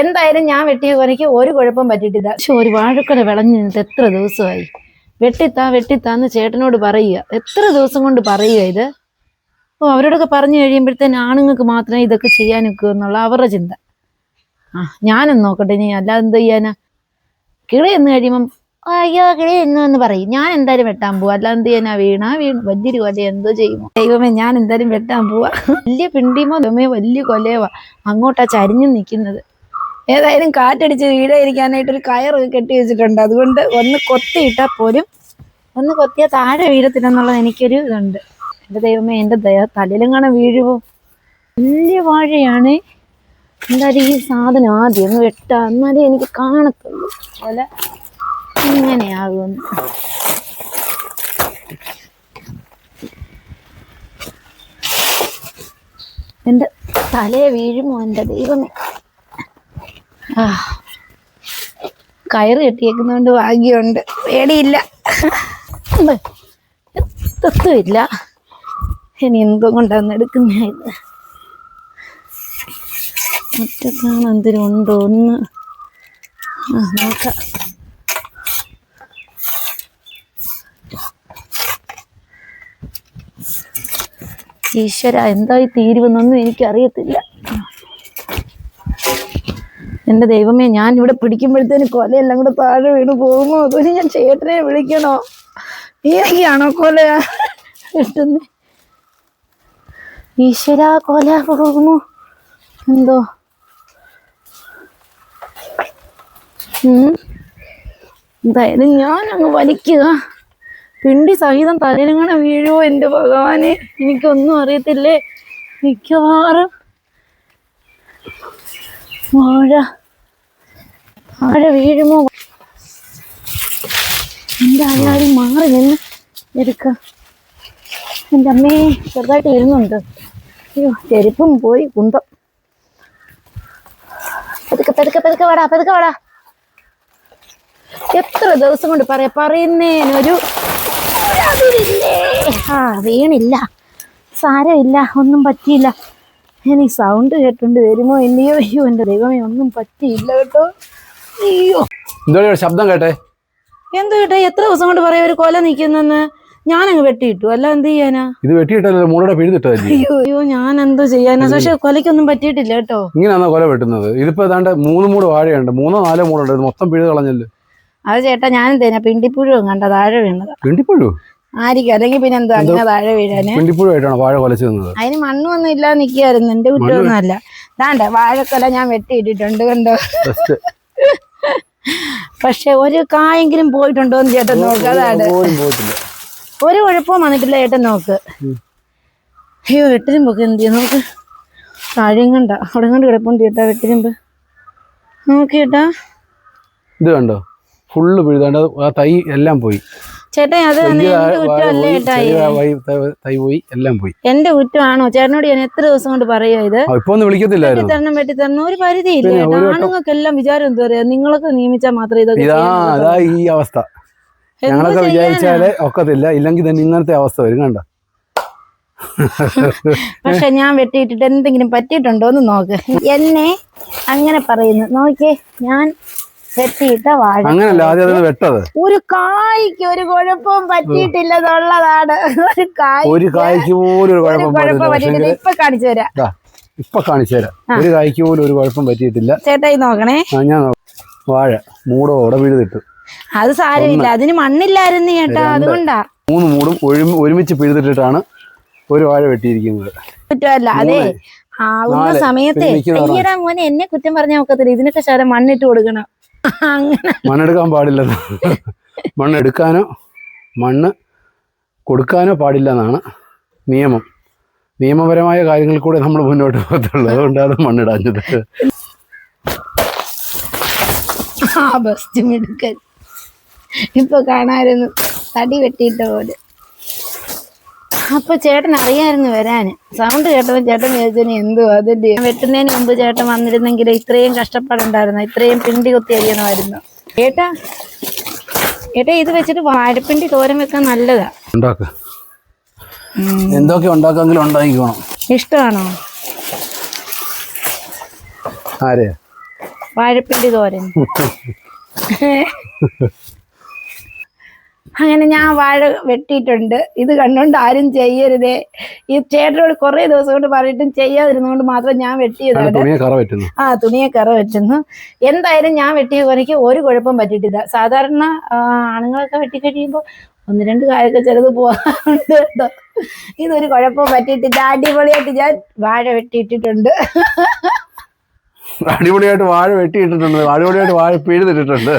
എന്തായാലും ഞാൻ വെട്ടിയ കൊലയ്ക്ക് ഒരു കുഴപ്പം പറ്റിയിട്ടില്ല. പക്ഷെ ഒരു വാഴക്കൊല വിളഞ്ഞു എത്ര ദിവസമായി? വെട്ടിത്താ വെട്ടിത്താന്ന് ചേട്ടനോട് പറയുക. എത്ര ദിവസം കൊണ്ട് പറയുക ഇത്? ഓ അവരോടൊക്കെ പറഞ്ഞു കഴിയുമ്പോഴത്തേന് ആണുങ്ങൾക്ക് മാത്രമേ ഇതൊക്കെ ചെയ്യാൻ നിൽക്കൂ എന്നുള്ള അവരുടെ ചിന്ത. ആ ഞാനൊന്ന് നോക്കട്ടെ ഇനി അല്ലാതെ എന്ത് ചെയ്യാനാ? കിളി എന്ന് കഴിയുമ്പം അയ്യോ കിളി എന്ന് എന്ന് പറയും. ഞാൻ എന്തായാലും വെട്ടാൻ പോവാ. അല്ലാതെ എന്ത് ചെയ്യാനാ? വീണാ വീണ്. വലിയൊരു കൊല എന്തോ ചെയ്യുമോ? ദൈവമേ ഞാൻ എന്തായാലും വെട്ടാൻ പോവാ. വലിയ പിണ്ടിമോ ദൈവമേ വലിയ കൊലയോ. അങ്ങോട്ടാ ചരിഞ്ഞു നിൽക്കുന്നത്. ഏതായാലും കാറ്റടിച്ച് വീടായിരിക്കാനായിട്ടൊരു കയറ് കെട്ടി വെച്ചിട്ടുണ്ട്. അതുകൊണ്ട് ഒന്ന് കൊത്തിയിട്ടാൽ പോലും ഒന്ന് കൊത്തിയാൽ താഴെ വീഴത്തില്ലെന്നുള്ളത് എനിക്കൊരു ഇതുണ്ട്. എന്റെ ദൈവമേ എന്റെ ദയ. തലയിലെങ്ങാനും വീഴുമോ വലിയ വാഴയാണ്. എന്തായാലും ഈ സാധനം ആദ്യം ഒന്ന് വെട്ടാ? എന്നാലേ എനിക്ക് കാണത്തുള്ളൂ. പോലെ ഇങ്ങനെയാകുമെന്ന് എന്റെ തലയെ വീഴുമോ എന്റെ ദൈവമേ? കയറ് കെട്ടിയേക്കുന്നതുകൊണ്ട് ഭാഗ്യമുണ്ട്. പേടിയില്ല. എത്തത്തുമില്ല. ഇനി എന്തോ കൊണ്ടാന്ന് എടുക്കുന്ന മുറ്റത്താണ് എന്തിനും ഉണ്ടോ ഒന്ന്? നോക്കാം. ഈശ്വര എന്തായി തീരുവെന്നൊന്നും എനിക്കറിയത്തില്ല. എന്റെ ദൈവമേ ഞാൻ ഇവിടെ പിടിക്കുമ്പോഴത്തേന് കൊലയെല്ലാം കൂടെ താഴെ വീണ് പോകുമോ അതുപോലെ ഞാൻ ചേട്ടനെ വിളിക്കണോ? ഈയാണോ കൊല കിട്ടുന്നേ? ഈശ്വര കൊല പോകുമോ എന്തോ. എന്തായാലും ഞാൻ അങ്ങ് വലിക്കുക. പിണ്ടി സഹിതം തലയിലങ്ങനെ വീഴുമോ എന്റെ ഭഗവാനെ? എനിക്കൊന്നും അറിയത്തില്ലേ? മിക്കവാറും വാഴ വാഴ വീഴുമോ എന്തായാലും മാറി നിന്ന് എടുക്ക എന്റെ അമ്മേ ചെറുതായിട്ട് വരുന്നുണ്ട് അയ്യോ ചെരുപ്പും പോയി കുന്തം. പതുക്കെ പതുക്കെ പതുക്കെ വാടാ പതുക്കെ വാടാ. എത്ര ദിവസം കൊണ്ട് പറയാ പറയുന്നേനൊരു ആ വീണില്ല. സാരമില്ല ഒന്നും പറ്റിയില്ല. ഇനി സൗണ്ട് കേട്ടുണ്ട് വരുമോ ഇല്ലയോ? അയ്യോ എന്റെ ദൈവമേ ഒന്നും പറ്റിയില്ല കേട്ടോ. അയ്യോ. എന്തോ ശബ്ദം കേട്ടെ? എന്ത് കേട്ടെ? എത്ര ദിവസം കൊണ്ട് പറയാ ഒരു കൊല നിൽക്കുന്നെന്ന് ഞാനങ്ങ് വെട്ടിയിട്ടു. അല്ല എന്ത് ചെയ്യാനാ? ഇത് വെട്ടിയിട്ടല്ലോ മൂടയുടെ പിഴുതിട്ടോ അയ്യോ അയ്യോ ഞാൻ എന്തോ ചെയ്യാനാ പക്ഷെ കൊലയ്ക്കൊന്നും പറ്റിയിട്ടില്ല കേട്ടോ. ഇങ്ങനെയാണോ കൊല വെട്ടുന്നത്? ഇതിപ്പോ ഏതാണ്ട് മൂന്ന് മൂട് വാഴയുണ്ട്. മൂന്നോ നാലോ മൂടുണ്ട്. മൊത്തം പിഴുത് കളഞ്ഞല്ലോ? അത് ചേട്ടാ ഞാൻ എന്തേനാ പിണ്ടിപ്പുഴുവും കണ്ട താഴെ വീണത്. പിണ്ടിപ്പുഴു? ആയിരിക്കും. അല്ലെങ്കിൽ പിന്നെ എന്താ അങ്ങനെ താഴെ വീഴാന്? വാഴ കൊലച്ചു അതിന് മണ്ണൊന്നും ഇല്ല നിക്കായിരുന്നു എന്റെ കുറ്റമൊന്നും അല്ല ദാണ്ട വാഴക്കൊല ഞാൻ വെട്ടിയിട്ടിട്ടുണ്ട് കണ്ടോ? പക്ഷെ ഒരു കായെങ്കിലും പോയിട്ടുണ്ടോ എന്ന് ചേട്ടൻ നോക്ക്. അതാണ്. ഒരു കുഴപ്പവും വന്നിട്ടില്ല ചേട്ടൻ നോക്ക്. അയ്യോ വെട്ടിരുമ്പൊക്കെ എന്ത് ചെയ്യും നോക്ക് താഴെങ്ങണ്ട അവിടെ കണ്ട് കിടപ്പുണ്ട് ചേട്ടാ വെട്ടിരുമ്പ്. നോക്കി ചേട്ടാ. ഇത് കണ്ടോ? ഫുള്ള് പിഴുതാണ്ട്. ആ തൈ എല്ലാം പോയി. ചേട്ടാ അത് എന്റെ കുറ്റമല്ലേ തൈ- പോയി എല്ലാം പോയി. എന്റെ കുറ്റമാണോ? ചേട്ടനോട് ഞാൻ എത്ര ദിവസം കൊണ്ട് പറയുക ഇത്? ഇപ്പൊ വെട്ടിത്തരണം വെട്ടിത്തരണം. ഒരു പരിധിയില്ല. ആണുങ്ങൾക്ക് എല്ലാം വിചാരം എന്താ പറയാ? നിങ്ങളൊക്കെ നിയമിച്ചാൽ മാത്രമേ ഇതൊക്കെ. ഈ അവസ്ഥ. ഞങ്ങളൊക്കെ വിചാരിച്ചാലേ ഒക്കത്തില്ല. ഇല്ലെങ്കിൽ തന്നെ ഇങ്ങനത്തെ അവസ്ഥ വരും കണ്ട? പക്ഷെ ഞാൻ വെട്ടിയിട്ടിട്ട് എന്തെങ്കിലും പറ്റിയിട്ടുണ്ടോ എന്ന് നോക്ക്. എന്നെ അങ്ങനെ പറയുന്നു. നോക്കിയേ ഞാൻ അങ്ങനല്ല ആദ്യം അതൊന്ന് വെട്ടത്. ഒരു കായ്ക്ക് ഒരു കുഴപ്പവും പറ്റിയിട്ടില്ലെന്നുള്ളതാണ്. ഒരു കായ് ഒരു കായ്ക്ക് പോലും ഒരു കുഴപ്പം പറ്റിയിട്ടില്ല. ഇപ്പൊ കാണിച്ചു തരാം. ഇപ്പൊ കാണിച്ചു തരാം. ഒരു കായ്ക്ക് പോലും ഒരു കുഴപ്പം പറ്റിയിട്ടില്ല. ചേട്ടായി നോക്കണേ. ഞാൻ വാഴ മൂടോടെ പിഴുതിട്ടു. അത് സാരമില്ല. അതിന് മണ്ണില്ലായിരുന്നു ചേട്ടാ. അതുകൊണ്ടാ. മൂന്ന് മൂടും ഒരുമിച്ച് പിഴുതിട്ടിട്ടാണ് ഒരു വാഴ വെട്ടിയിരിക്കുന്നത്. കുറ്റമല്ല അതെ. ആവുന്ന സമയത്തെ അയ്യടാ മോനെ എന്നെ കുറ്റം പറഞ്ഞാൽ നോക്കത്തില്ല ഇതിനൊക്കെ ശരം മണ്ണിട്ട് കൊടുക്കണം. മണ്ണെടുക്കാൻ പാടില്ലെന്ന് മണ്ണെടുക്കാനോ മണ്ണ് കൊടുക്കാനോ പാടില്ല എന്നാണ് നിയമം. നിയമപരമായ കാര്യങ്ങൾ കൂടെ നമ്മൾ മുന്നോട്ട് പോകത്തുള്ളൂ. അതുകൊണ്ടാണ് മണ്ണിടാഞ്ഞത്. ഇപ്പൊ കാണാമായിരുന്നു. തടി വെട്ടിയിട്ട പോലെ അപ്പൊ ചേട്ടൻ അറിയായിരുന്നു വരാന്. സൗണ്ട് കേട്ടപ്പോൾ ചേട്ടൻ വിചാരിച്ചു എന്തോ അതിന്റെ വെട്ടുന്നതിന് മുമ്പ് ചേട്ടൻ വന്നിരുന്നെങ്കിൽ ഇത്രയും കഷ്ടപ്പാടുണ്ടായിരുന്നു. ഇത്രയും പിണ്ടി കുത്തി അരിയണമായിരുന്നു. ഏട്ടാ ഏട്ടാ ഇത് വെച്ചിട്ട് വാഴപ്പിണ്ടി തോരൻ വെക്കാൻ നല്ലതാ. എന്തൊക്കെ ഉണ്ടാക്കാമെങ്കിലും ഉണ്ടാക്കിക്കണം ഇഷ്ടമാണോ? ആരെ? വാഴപ്പിണ്ടി തോരൻ. അങ്ങനെ ഞാൻ വാഴ വെട്ടിയിട്ടുണ്ട്. ഇത് കണ്ടുകൊണ്ട് ആരും ചെയ്യരുതേ. ഈ ചേട്ടനോട് കുറെ ദിവസം കൊണ്ട് പറഞ്ഞിട്ടും ചെയ്യാതിരുന്നുകൊണ്ട് മാത്രം ഞാൻ വെട്ടിയതാണ്. ആ തുണിയെ കറ വെറ്റുന്നു എന്തായാലും ഞാൻ വെട്ടിയ കൊലയ്ക്ക് ഒരു കുഴപ്പം പറ്റിയിട്ടില്ല. സാധാരണ ആണുങ്ങളൊക്കെ വെട്ടി കഴിയുമ്പോൾ ഒന്ന് രണ്ട് കായൊക്കെ ചെറുത് പോകാറുണ്ട് കേട്ടോ. ഇതൊരു കുഴപ്പം പറ്റിയിട്ടില്ല. അടിപൊളിയായിട്ട് ഞാൻ വാഴ വെട്ടിയിട്ടിട്ടുണ്ട്. അടിപൊളിയായിട്ട് വാഴ വെട്ടിയിട്ടിട്ടുണ്ട്. അടിപൊളിയായിട്ട് വാഴ പിഴുതിട്ടിട്ടുണ്ട്